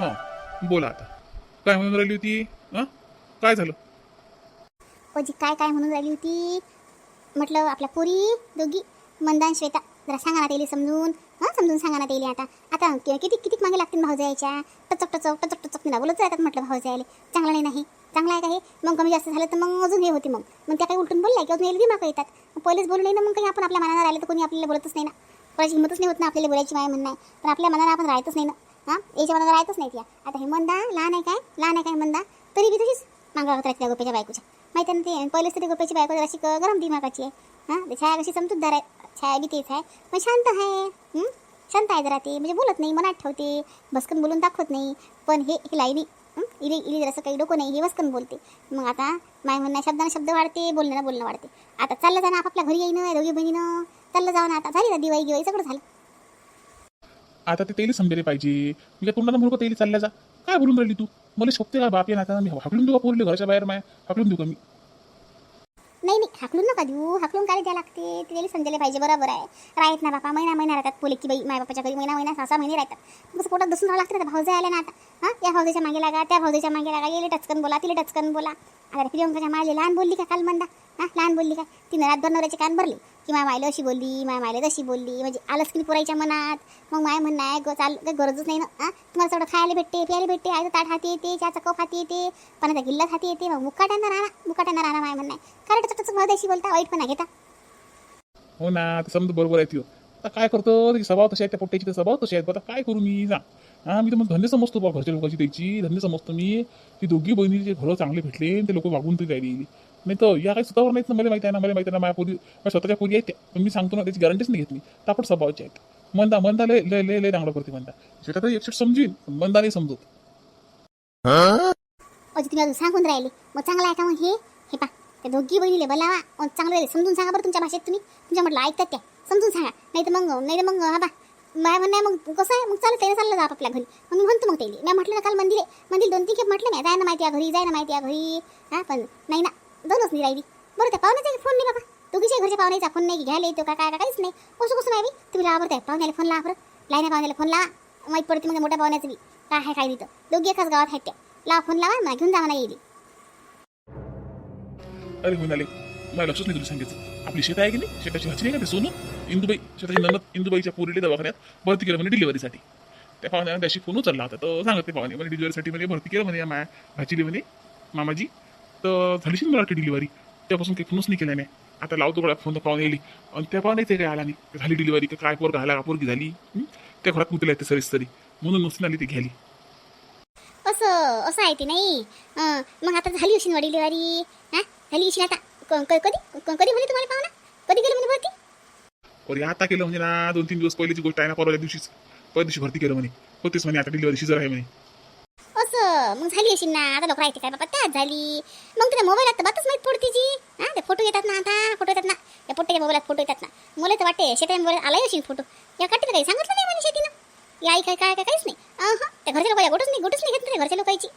हां बोला आता. काय म्हणून राहिली होती? हां? काय झालं? ओजी काय काय म्हणून राहिली होती? म्हटलं आपल्या पोरी दोघी मंदान श्वेता जरा सांगा ना त्याला समजून. हां समजून सांगा ना त्याला आता. आता कि- किती किती मागे लागतील भाऊ जायच्या टचक टचक टचक टचक ना बोलत राहतात म्हटलं भाऊ जायला चांगलं नाही नाही चांगलं आहे का हे? मग कमी जास्त झालं तर मग अजून हे होती मग. मग त्या काही उलटून बोलल्या की अजून यायला दिमाग येतात. मग पहिलेच बोलू नाही ना मग काही आपण आपल्या मनानं राहिलं तर कोणी आपल्याला बोलतच नाही ना. कोणाची हिंमतच नाही होत ना आपल्याला बोलायची माय म्हणणं आहे. पण आपल्या मनानं आपण राहतच नाही ना. हां? याच्या मनानं राहतच नाही या. आता हे मंदा लहान आहे काय? लहान आहे काय मंदा? तरी बी तशीच मागा होत राहते गोप्याच्या बायकोच्या. माहिती आहे ना ते? पहिलेच तरी गोप्याची बायको जराशी अशी गरम दिमागाची आहे. हां? ते छाया कशी समजूतदार आहे. छाया बी तेच आहे. पण शांत आहे. शांत आहे जरा ते. म्हणजे बोलत नाही मनात ठेवते. भस्कन बोलून दाखवत नाही. पण हे ही लाईनी हं? इले इले जरासं काही डोकं नाही. हे भस्कन बोलते. मग आता माय म्हणणं शब्दानं शब्द वाढते बोलण्यानं बोलणं वाढते. आता चाललं जाणं आपापल्या घरी येईन दोघी बहिणीनं. चाललं जाऊ ना आता. झाली ना दिवाळी गिवाळी सगळं झालं. आता ते तेली समजायला पाहिजे. मी काय तोंडानं म्हणू तेली चालल्या जा. काय बोलून राहिली तू? मला शोभते का बाप या नाता मी हाकलून देऊ का पोरले घराच्या बाहेर माय? हाकलून देऊ का मी? नाही नाही हाकलून नका देऊ. हाकलून काय द्या लागते? त्याला समजायला पाहिजे बरोबर आहे. राहत ना बापा महिना महिना राहतात पोले की बाई बापाच्या घरी महिना महिना सहा सहा महिने राहतात. कसं पोटात बसून राहावं लागते ना भाऊजा आल्या ना आता. हां या भाऊजाच्या मागे लागा त्या भाऊजाच्या मागे लागा. येले टचकन बोला तिला टचकन बोला. अरे प्रियंकाच्या माले लहान बोलली का काल मंदा? हां लहान बोलली का? तिनं रात नवऱ्याचे कान भरले. की माय मायला अशी बोलली माय मायला तशी बोलली. म्हणजे आलंच की नाही मनात. मग माय म्हणणं आहे ग- चाल काही गरजच नाही ना. हां तुम्हाला सगळं खायला भेटते प्यायला भेटते आयचं ताट हाती येते चहाचा कप हाती येते पाण्याचा गिल्लाच हाती येते मग मुकाट्यांना राहणार मुकाट्यांना राहणार माय म्हणणं आहे. कारण टचक भाऊ बोलता वाईट पण घेता. हो ना ते समजा बरोबर आहे त्यो. आता काय करतो? त्याची स्वभाव तशी आहे त्या पोट्याची तर स्वभाव तशी आहेत. बघा काय करू मी? जा. हा मी तर मग धन्य समजतो बा घरच्या लोकांची त्याची. धन्य समजतो मी. ती दोघी बहिणीचे घरं चांगले भेटले ते लोक वागून तरी राहिली. नाही तर या काही स्वतःवर नाहीत ना मला माहिती आहे ना मला माहिती आहे ना माझ्या पोरी माझ्या स्वतःच्या पोरी आहेत त्या. मी सांगतो ना त्याची गॅरंटीच नाही घेतली. तापट स्वभावाची आहेत. मंदा मंदा लय लय लय लय चांगलं करते मंदा. शेटा तर एकशे समजीन मंदा नाही समजत. अजून तुम्ही अजून सांगून राहिले. मग चांगलं आहे का मग हे? हे पा त्या दोघी बहिणीले बोलावा. चांगलं आहे. समजून सांगा बरं तुमच्या भाषेत तुम्ही. तुमच्या म्हटलं ऐकतात त्या. समजून सांगा. नाही तर मग नाही तर मग हा बा. माय म्हणणं आहे मग कसं आहे? मग चालत त्याला चाललं जा आपल्या घरी. मग मी म्हणतो मग त्याला मी म्हटलं ना काल मंदिर आहे मंदिर दोन तीन खेप म्हटलं मी जाय ना माहिती आहे घरी जाय ना माहिती आहे घरी. हां पण नाही ना दोनच नाही राहिली. बरं त्या पाहुण्याचा फोन नाही बाबा. दोघीच्या घरच्या पाहुण्याचा फोन नाही की घ्यायला येतो का काय काहीच नाही. कसं कसं नाही तुम्ही लावा बरं पाहुण्याला फोन लावा बरं. लाईना पाहुण्याला फोन लावा. माहीत पडते मग मोठ्या पाहुण्याचं बी. काय आहे काय नाही दोघी एकाच गावात आहेत त्या. लावा फोन लावा मला घेऊन जावा ना येईल. अरे होऊन मला लक्षच नाही तुला सांगायचं आपली शेत आहे की नाही? शेताची भाजी नाही का ते सोनू इंदुबाई शेताची ननद इंदुबाईच्या पोरीले दवाखान्यात भरती केलं म्हणे डिलिव्हरीसाठी त्या पाहुण्यानं त्याशी फोन उचलला. होता तर सांगत ते पाहुणे म्हणे डिलिव्हरीसाठी म्हणे भरती केलं म्हणे या मा भाचीले म्हणे मामाजी. तर झालीशी मला वाटते डिलिव्हरी त्यापासून काही फोनच नाही केला नाही आता लावतो गळ्यात फोन तर पाहुणे येईल. आणि त्या पाहुणे ते काय आला नाही. झाली डिलिव्हरी का काय पोर घाला पोरगी झाली त्या घरात कुठल्या ते सरीस तरी. म्हणून नुसती आली ती घ्याली. असं असं आहे ते नाही. मग आता झाली अशी डिलिव्हरी हा? झाली अशी आता? क- क- कधी? क- कधी म्हणे तुम्हाला पाहुणा? कधी गेली म्हणे भरती? और आता केलं म्हणजे ना दोन तीन दिवस पहिल्याची गोष्ट आहे ना परवा दिवशीच. पहिल्या दिवशी भरती केलं म्हणे. होतीच म्हणे आता डिलिव्हरी शिजर आहे म्हणे. असं मग झाली अशी ना आता लोक काय बाबा? त्याच झाली. मग त्या मोबाईलात तर बातच माहीत पडते जी. हा ते फोटो येतात ना आता फोटो येतात ना. त्या पोट्याच्या मोबाईलात फोटो येतात ना. मला तर वाटते शेता मोबाईल आलाय अशी फोटो या काठी काही सांगितलं नाही म्हणे शेतीनं? या आई काय काय काय काहीच नाही. अहं, त्या घरच्या लोक गोटच नाही गोटच नाही घेत ना घरच्या लोकांची.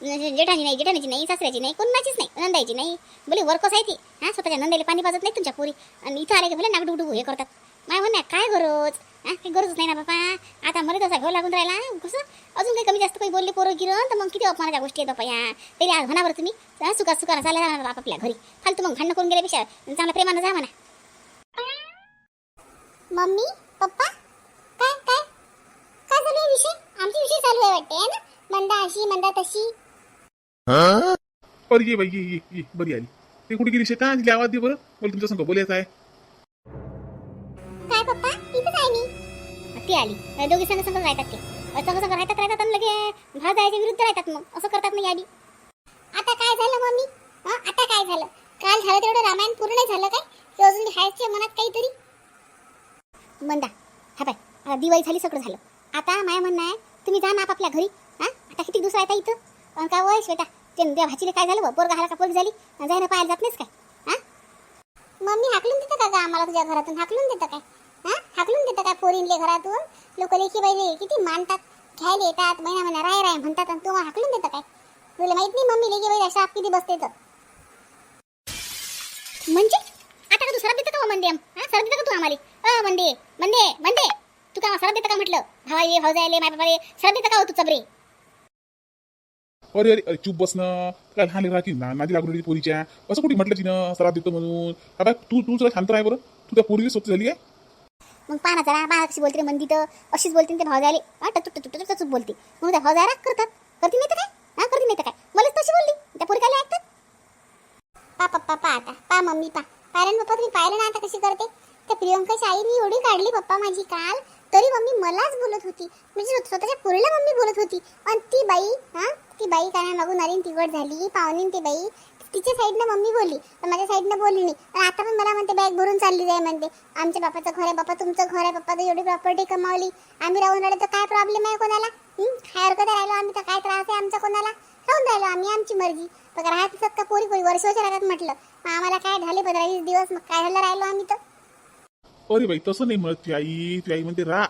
म्हणजे जेठाची नाही जेठाणीची नाही सासऱ्याची नाही कोणाचीच नाही नंदायची नाही. बोले वर्कच आहे ती. हा स्वतःच्या नंदाला पाणी पाजत नाही तुमच्या पुरी. आणि इथं आले की भले नागडुडू हे करतात. माय म्हणण्या काय गरज? हा काही गरजच नाही ना बाबा आता मला तसा घेऊ लागून राहिला. कसं? अजून काही कमी जास्त काही बोलले पोरं गिरण तर मग किती अपमानाच्या गोष्टी आहेत बापा या. तरी आज म्हणावर तुम्ही. सुका सुका चालला जाणार बाप आपल्या घरी. फालतू मग भांडणं करून गेल्यापेक्षा चांगला प्रेमानं जा म्हणा. मम्मी पप्पा काय काय? काय चालू आहे विषय? आमचे विषय चालू आहे वाटते ना? मंदा अशी मंदा तशी. बरं ये बाई ये ये ये बरी आली. ते कुठे गेली? शेता तिला आवाज दे बरं. बोल तुमच्या संग बोलायचं आहे काय पप्पा? इथंच आहे मी. ती आली. दोघी संघ संघ राहतात ते. अ, संघ संघ राहतात राहतात आणि लगे भाव जायच्या विरुद्ध राहतात मग. असं करतात नाही आली आता काय झालं मम्मी? हं? आता काय झालं? काल झालं तेवढं रामायण पूर्ण नाही झालं काय? की अजून लिहायचे मनात काहीतरी? मंदा हा बाय आता दिवाळी झाली सगळं झालं. आता माय म्हणणं आहे तुम्ही जा ना आपापल्या घरी. हा आता किती दिवस राहता इथं? अन का वय श्वेता? ते त्या भाचीले काय झालं पोरगा घाला का पोरगी झाली अन जायला पाहायला जात नाहीस काय? मम्मी हाकलून देतं का गा आम्हाला तुझ्या घरातून? हाकलून देतं काय? हा? हाकलून देतं काय पोरींले घरातून? लोक लेखी बाई किती मानतात घ्यायला येतात महिना महिना राय राय म्हणतात आणि तू हाकलून देतं काय? तुला माहीत नाही मम्मी लेखी बाई अशा किती बसते तर. म्हणजे? आता का तू सरप देतं का मंदे हा? सरत देतं का तू आम्हाला? अ मंदे मंदे मंदे तू का सरप देतं का म्हटलं? भावा ये भाऊ जायले माय बाबा सरप देतं का हो तू चबरे? अरे अरे अरे चूप बसणं काय लहान राहतील? की ना नादी लागून राहिली पोरीच्या. असं कुठे म्हटलं तिनं? सराप देतो म्हणून. आता तू तू जरा शांत राह बरं. तू त्या पोरीला स्वतः झाली आहे? मग पहा ना जरा बाळा कशी बोलते रे मंदी तर. अशीच बोलते ते भाव जायले हा टचूट टचूट टचूट बोलते. म्हणून त्या भाव जायला करतात. करते नाही तर काय? हा करते नाही तर काय? मलाच तशी बोलली. त्या पोरी काय ऐकतात? पा पप्पा पा आता. पा मम्मी पा. पायरण पप्पा तुम्ही पाहिलं ना आता कशी करते? त्या प्रियंकाची आई मी एवढी काढली पप्पा माझी काल. तरी मम्मी मलाच बोलत होती. म्हणजे स्वतःच्या पोरीला मम्मी बोलत होती. आणि ती बाई हा? ती बाई काय मागून आली आणि झाली पाहुणी ती बाई. तिच्या साईडनं मम्मी बोलली पण माझ्या साईडनं बोलली नाही. आणि आता पण मला म्हणते बॅग भरून चालली जाय म्हणते. आमच्या बापाचं घर आहे बापा तुमचं घर आहे बापा तर एवढी प्रॉपर्टी कमावली. आम्ही राहून राहिलो तर काय प्रॉब्लेम आहे कोणाला? काय हरकत राहिलो आम्ही तर काय त्रास आहे आमचा कोणाला? राहून राहिलो आम्ही आमची मर्जी. पण राहत असत का पोरी पोरी वर्ष वर्ष राहतात म्हटलं. मग आम्हाला काय झाले पंधरा वीस दिवस? मग काय झालं राहिलो आम्ही तर? अरे बाई तसं नाही म्हणत ती आई. ती आई म्हणते रा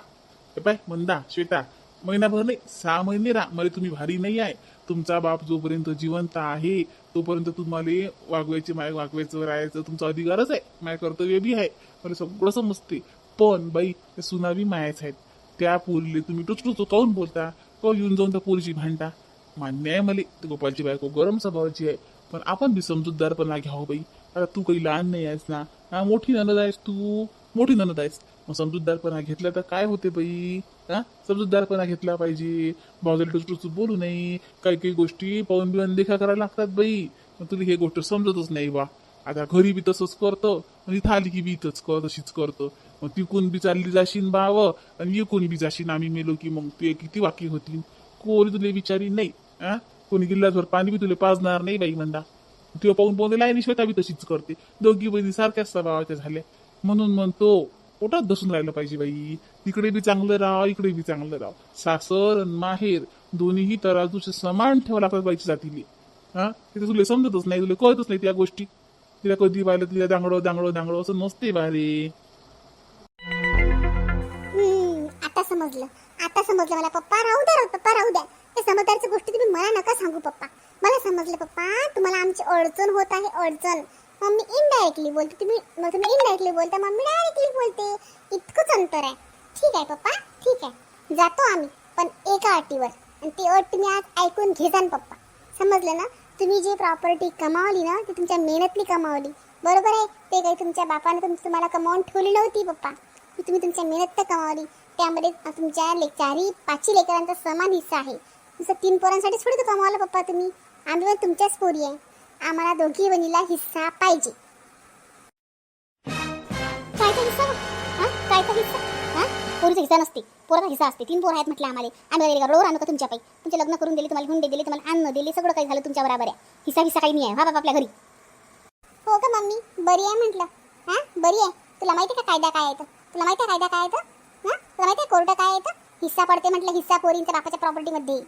हे पाय मंदा श्वेता महिनाभर नाही सहा महिने राहा. मला तुम्ही भारी नाही आहे. तुमचा बाप जोपर्यंत जिवंत आहे तोपर्यंत तुम्हाला वागवायचे माय वागवायचं राहायचं तुमचा अधिकारच आहे. माय कर्तव्य बी आहे. मला सगळं समजते. पण बाई त्या सुना मायाच आहेत. त्या पोरीले तुम्ही टुचटुचो काऊन बोलता. का येऊन जाऊन त्या पोरीची भांडता. मान्य आहे मला. गोपालची बायको गरम स्वभावाची आहे. पण आपण बी समजूतदारपणा घ्यावं बाई. आता तू काही लहान नाही आहेस ना. मोठी ननद आहेस तू. मोठी ननद आहेस. मग समजूतदारपणा घेतला तर काय होते बाई? हा? समजूतदारपणा घेतला पाहिजे. भाऊजाला टुचटुचू बोलू नये. काही काही गोष्टी पाहून बिवून देखा करायला लागतात बाई. मग तुला हे गोष्ट समजतच नाही बा. आता घरी बी तसंच करतो. आणि इथं आली की बी इथंच कर तशीच करतो. मग तिकून बी चालली जाशीन बाव. आणि इकून बी जाशीन. आम्ही मेलो की मग ते किती वाकी होतील? कोणी तुले विचारी नाही. हा? कोणी गिल्लासभर पाणी बी तुला पाजणार नाही बाई म्हणता तेव्हा पाहून पाहून लाईनी श्वेता बी तशीच करते. दोघी बहिणी सारख्याच स्वभावाच्या झाल्या. म्हणून म्हणतो पोटात बसून राहिलं पाहिजे बाई. तिकडे बी चांगलं राहा इकडे बी चांगलं राहा. सासर आणि माहेर दोन्हीही तराजूचे समान ठेवा लागतात बाईच्या जातीले. हा? तिथे तुला समजतच नाही तुला कळतच नाही त्या गोष्टी. तिला कधी पाहिलं तिला दांगडो दांगडो दांगडो असं नसते बारे आता समजलं. आता समजलं मला पप्पा राहू द्या राहू पप्पा राहू द्या. हे समजदारची गोष्टी तुम्ही मला नका सांगू पप्पा. मला समजलं पप्पा तुम्हाला आमची अडचण होत आहे अडचण. मम्मी इनडायरेक्टली बोलते. तुम्ही मग तुम्ही इनडायरेक्टली बोलता मम्मी डायरेक्टली बोलते. इतकंच अंतर आहे. ठीक आहे पप्पा. ठीक आहे. जातो आम्ही पण एका अटीवर. आणि ती अट तुम्ही आज ऐकून घेजान पप्पा. समजलं ना? तुम्ही जी प्रॉपर्टी कमावली ना ती तुमच्या मेहनतली कमावली. बरोबर आहे? ते काही तुमच्या बापाने तुम तुम्हाला कमावून ठेवली नव्हती पप्पा. ती तुम्ही तुमच्या मेहनत तर कमावली. त्यामध्ये तुमच्या ले चारही पाचही लेकरांचा समान हिस्सा आहे. तुमचं तीन पोरांसाठी थोडी तर कमावलं पप्पा तुम्ही. आम्ही पण तुमच्याच पोरी आहे. आम्हाला दोघी बहिणीला हिस्सा पाहिजे. कायचा हिस्सा हा? कायचा हिस्सा. हा? पोरीचा हिस्सा नसते. पोराचा हिस्सा असते. तीन पोरं आहेत म्हटलं आम्हाला. आम्ही काय रोड आणू का तुमच्या पायी? तुमचे लग्न करून दिले तुम्हाला हुंडे दिले तुम्हाला अन्न दिले सगळं काही झालं तुमच्या बरोबर आहे. हिस्सा हिस्सा काही नाही आहे. हा बाबा आपल्या घरी. हो का मम्मी बरी आहे म्हटलं. हा? बरी आहे. तुला माहिती का कायदा काय आहे तर तुला माहिती आहे कायदा काय आहे तर हा? तुला माहिती आहे कोर्ट काय आहे तर हिस्सा पडते म्हटलं हिस्सा पोरींच्या बापाच्या प्रॉपर्टीमध्ये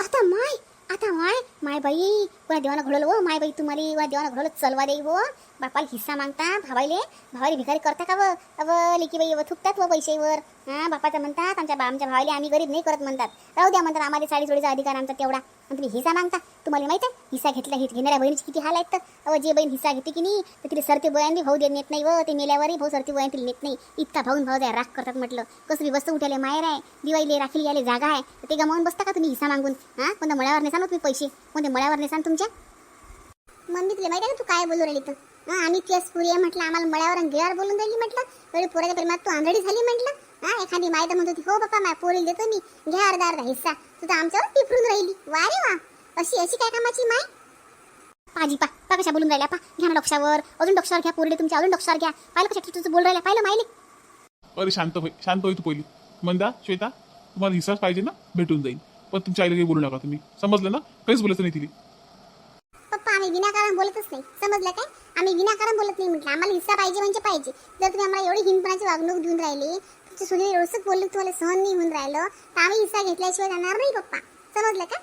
आता माय आता माय. माय बाई कोणा देवानं घडवलं हो? माय बाई तुम्हाला वा देवानं घडवलं? चलवा देई हो बापाला हिस्सा मागता भावाईले. भावाले भिकारी करता का व? अव लेकी बाई व थुकतात व पैसेवर हा बापाचा म्हणतात आमच्या बा आमच्या भावाले आम्ही गरीब नाही करत म्हणतात. राहू द्या म्हणतात आम्हाला साडी जोडीचा अधिकार आमचा तेवढा. आणि तुम्ही हिस्सा मागता. तुम्हाला माहिती आहे हिस्सा घेतला घेत घेणाऱ्या बहिणीची किती हाल आहेत? तर अव जे बहीण हिस्सा घेते की नाही तर तिला सरती बयान भाऊ देत नेत नाही व. ते मेल्यावरही भाऊ सरती बयान तिला नेत नाही. इतका भाऊन भाऊ द्या राख करतात म्हटलं. कसं बी वस्तू उठाले माहेर आहे दिवाळीले राखील याले जागा आहे ते गमावून बसता का तुम्ही हिस्सा मागून? हा? कोणत्या मळ्यावर नाही सांगत हो तुम्ही पैसे? कोणत्या मळ्यावर सांग तुमच्या? मम्मी तुला माहिती आहे तू काय बोलू राहिली तर हां आम्ही तेच पुरी आहे म्हटलं आम्हाला मळ्यावर आणि गिळावर बोलून राहिली म्हटलं. एवढी पोराच्या प्रेमात तू आंधळी झाली म्हटलं. हा एखादी मायदा म्हणत होती हो बाप्पा माय पोरीला देतो मी. घ्या अर्धा अर्धा हिस्सा. तू तर आमच्यावर टिपरून राहिली. वा रे वा. अशी अशी काय कामाची माय पाजी पा. पा कशा बोलून राहिल्या पा. घ्या ना डोक्षावर अजून डोक्षावर घ्या पोरले तुमच्या. अजून डोक्षावर घ्या. पाहिलं कशा तुझं बोल राहिल्या? पाहिलं माहिले अरे शांत होई शांत होई तू पहिली. मंदा श्वेता तुम्हाला हिस्साच पाहिजे ना? भेटून जाईल. पण तुमच्या आईला काही बोलू नका तुम्ही. समजलं ना? काहीच बोलायचं नाही तिला. पप्पा आम्ही विनाकारण बोलतच नाही. समजलं काय? आम्ही विनाकारण बोलत नाही म्हटलं. आम्हाला हिस्सा पाहिजे म्हणजे पाहिजे. जर तुम्ही आम्हाला एवढी हिंदपणाची वागणूक देऊन राहिली तुमच्या सुनील एवढंच बोललं की तुम्हाला सहन नाही होऊन राहिलं तर आम्ही हिस्सा घेतल्याशिवाय जाणार नाही पप्पा. समजलं का?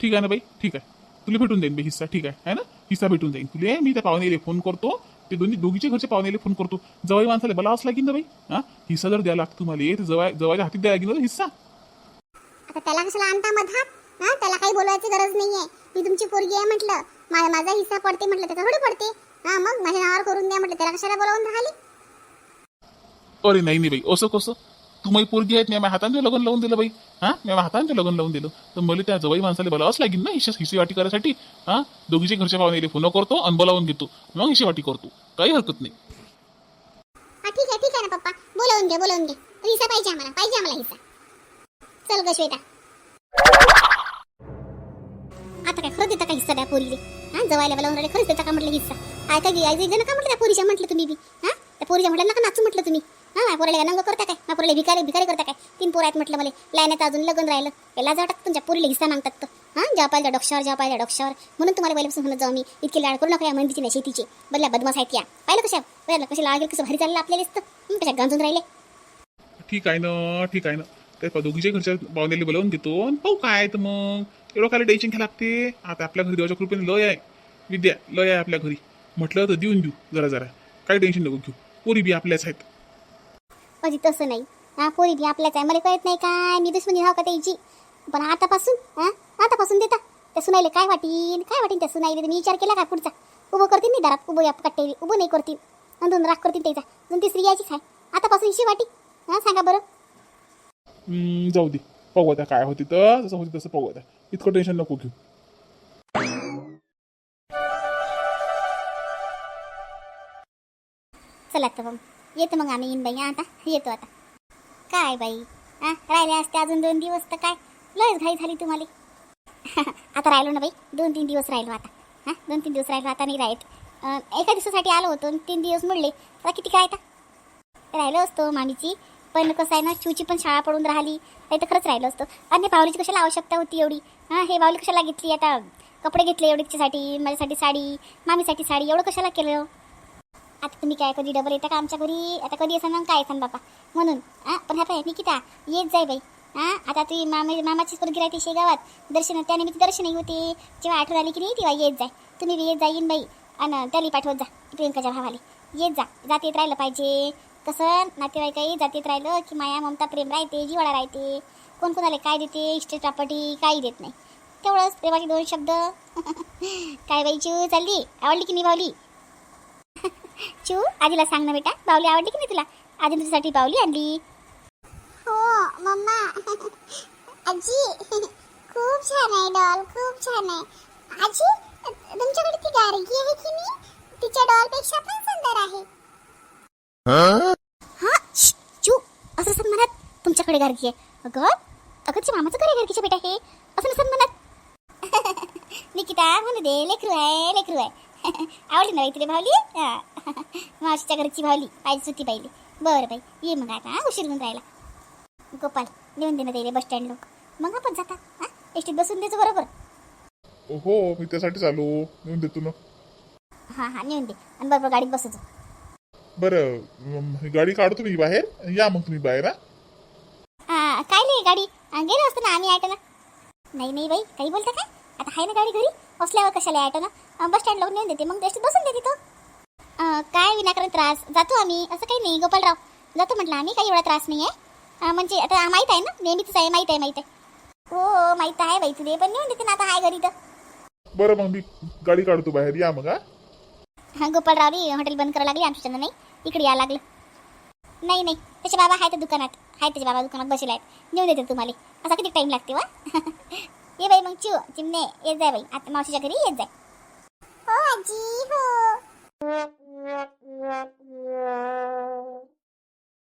ठीक आहे ना बाई? ठीक आहे. तुला भेटून जाईन बाई हिस्सा. ठीक आहे. है ना? हिस्सा भेटून जाईन तुला. मी त्या पाहुणेले फोन करतो. ते दोन्ही दोघीचे घरचे पाहुणेले फोन करतो. जवाई माणसाला बलावंच लागेल ना बाई? हा? हिस्सा जर द्यायला लागतो तुम्हाला तर जवाय जवायच्या हातीत द्यायला लागेल ना हिस्सा? आता त्याला कशाला आणता मधात? हा? त्याला काही बोलवायची गरज नाहीये. मी तुमची पोरगी आहे म्हटलं. मा- माझा हिस्सा पडते म्हटलं. त्याचा थोडी पडते. हा मग माझ्या नावावर करून द्या म्हटलं. त्याला कशाला बोलावून राहिली? अरे नाही नाही बाई. असं कसं? तुम्ही पोरगी आहेत मी हाताने लग्न लावून दिलं बाई. हा? मी हाताने लग्न लावून दिलं. तर मला त्या जवाई माणसाला बोलावंच लागेल ना हिशे हिशी वाटी करायसाठी? हा? दोघीचे घरच्या पाहुणे फोन करतो आणि बोलावून घेतो. मग हिशी वाटी करतो. काही हरकत नाही. हा ठीक आहे ठीक आहे ना पप्पा. बोलवून घे बोलवून घे हिस्सा पाहिजे आम्हाला. पाहिजे आम्हाला हिस्सा. चल ग श्वेता. आता काय खरं देता का हिस्सा त्या पोरीले? हा जवायला बोलावून राहिले खरंच देता का म्हटलं हिस्सा? काय काय आई ना का म्हटलं त्या पोरीच्या म्हटलं तुम्ही बी. हा त्या पोरीच्या म्हटलं नका नाचू म्हटलं तुम्ही. हा माझ्या पोराला नंग करता काय? माझ्या पोराला भिकारी भिकारी करता काय? तीन पोरं आहेत म्हटलं मला. लायण्याचं अजून लग्न राहिलं. याला जातात तुमच्या पोरीला हिस्सा मागतात तर. हा जेव्हा पाहिजे डॉक्टर जेव्हा पाहिजे डॉक्टर म्हणून तुम्हाला पहिल्यापासून म्हणत जाऊ मी इतके लाड करू नका या मंदीची नाही शेतीचे. बदला बदमाश आहेत या. पाहिलं कशा? पाहिलं कशा लागेल कसं भारी चाललं आपल्याला दिसतं कशा गांजून राहिले? ठीक आहे ना ठीक आहे ना. तर दोघीच्या घरच्या पाहुण्याला बोलावून घेतो. आणि पाहू काय तर मग. एवढं काय टेन्शन घ्या लागते. आता आपल्या घरी देवाच्या कृपेने लय आहे. विद्या लय आहे आपल्या घरी. म्हटलं तर देऊन देऊ जरा जरा. काही टेन्शन नको घेऊ. पोरी बी आपल्याच आहेत. अजी तसं नाही. हा पोरी बी आपल्याच आहे. मला कळत नाही काय. मी दुश्मनी राव हो का त्याची? पण आतापासून हा आतापासून देता. त्या सुनाईले काय वाटीन? काय वाटीन त्या सुनाईले? मी विचार केला का पुढचा? उभं करतील नाही दारात? उभं या कट्टे उभं नाही करतील. आणि दोन राख करतील त्याचा. दोन तिसरी यायची काय? आतापासून इशी वाटी हां सांगा बरं. हम्म, जाऊ दे. पाहू आता काय होती तर जसं होती तसं पाहू आता. इतकं टेन्शन नको घेऊ. चला तर मग येतो मग आम्ही येईन बाई आता. येतो आता. काय बाई? हा राहिले असते अजून दोन दिवस तर काय? लयच घाई झाली तुम्हाला. आता राहिलो ना बाई दोन तीन दिवस राहिलो आता. हा दोन तीन दिवस राहिलो आता नाही राहत. अं, एका दिवसासाठी आलो होतो आणि तीन दिवस मिळले आता किती काय आता? राहिलो असतो मामीची. पण कसं आहे ना चिवची पण शाळा पडून राहिली. नाही तर खरंच राहिलं असतो. आणि बाहुलीची कशाला आवश्यकता होती एवढी? हां हे बाहुली कशाला घेतली? आता कपडे घेतले एवढीच्यासाठी माझ्यासाठी साडी मामीसाठी साडी एवढं कशाला केलं? आता तुम्ही काय कधी डबल येता का आमच्या घरी? आता कधी येसान मग काय सांग बापा? म्हणून हां पण हा पाय निकिता येत जाय बाई. हां आता तुम्ही मामा मामाचीच पोरगी राहते शेगावात. दर्शन त्यानिमित्त दर्शनही होते. जेव्हा आठवण आली की नाही तेव्हा येत जाय. तुम्ही बी येत जाईन बाई. आणि त्याला पाठवत जा प्रियंकाच्या भावाले. येत जा जात येत राहिलं पाहिजे. कसं नातेवाईकही जात येत राहिलं की माया ममता प्रेम राहते जिवाळा राहते. कोण कोणाला काय देते इष्ट प्रॉपर्टी काही देत नाही. तेवढंच प्रेमाचे दोन शब्द. काय बाई चिव चालली. आवडली की नाही भावली चू आजीला सांग ना बेटा. बावली आवडली की नाही तुला? आजी तुझ्यासाठी बावली आणली. हो मम्मा. आजी खूप छान आहे डॉल खूप छान आहे. आजी तुमच्याकडे ती गार्गी आहे की नाही? तिच्या डॉलपेक्षा पण सुंदर आहे हा श्श, चू असं नसत म्हणत तुमच्याकडे गार्गी आहे अगं अगं तिच्या मामाचं घर आहे गार्गीच्या बेटा हे असं नसत म्हणत. निकिता म्हणू दे लेकरू आहे लेकरू आहे. आवडली ना तुला भावली हा. मावशीच्या घरची भावली पाहिजे सुती पाहिली बरं बाई ये मग आता उशीर होऊन राहिला. गोपाल नेऊन दे ना त्याला बस स्टँड लोक मग आपण जाता हा? एसटीत बसून द्यायचं बरोबर. हो मी त्यासाठीच आलो. नेऊन देतो ना. हां हां नेऊन दे. आणि बरोबर गाडीत बसतो बरं गाडी काढतो मी बाहेर. या मग तुम्ही बाहेर हा? गाडी. आ, गेलो असतो ना आम्ही ऐकलं नाही नाही बाई काही बोलता काय? आता आहे ना गाडी घरी? असल्यावर कशाला ऐकलं ना बस स्टँड लावून नेऊन देते. मग एसटीत बसून देते तो. काय विनाकारण त्रास? जातो आम्ही. असं काही नाही गोपालराव. जातो म्हटलं आम्ही काही एवढा त्रास नाही आहे म्हणजे आता माहीत आहे ना? नेहमीच आहे माहीत आहे माहीत आहे. हो माहीत आहे बाई तुले. पण नेऊन देते ना आता आहे घरी तर. बरं मग मी गाडी काढतो बाहेर. या मग हा. हा गोपालरावनी हॉटेल बंद करायला लागली. आमच्या नाही इकडे यायला लागलं. नाही नाही. त्याचे बाबा आहेत दुकानात. आहेत त्याचे बाबा दुकानात बसले आहेत. नेऊन देते तुम्हाला. असा किती टाईम लागते वा? ये बाई मग चिव चिमणे येत जाय बाई. आता मावशीच्या घरी येत जाय. हो आजी हो.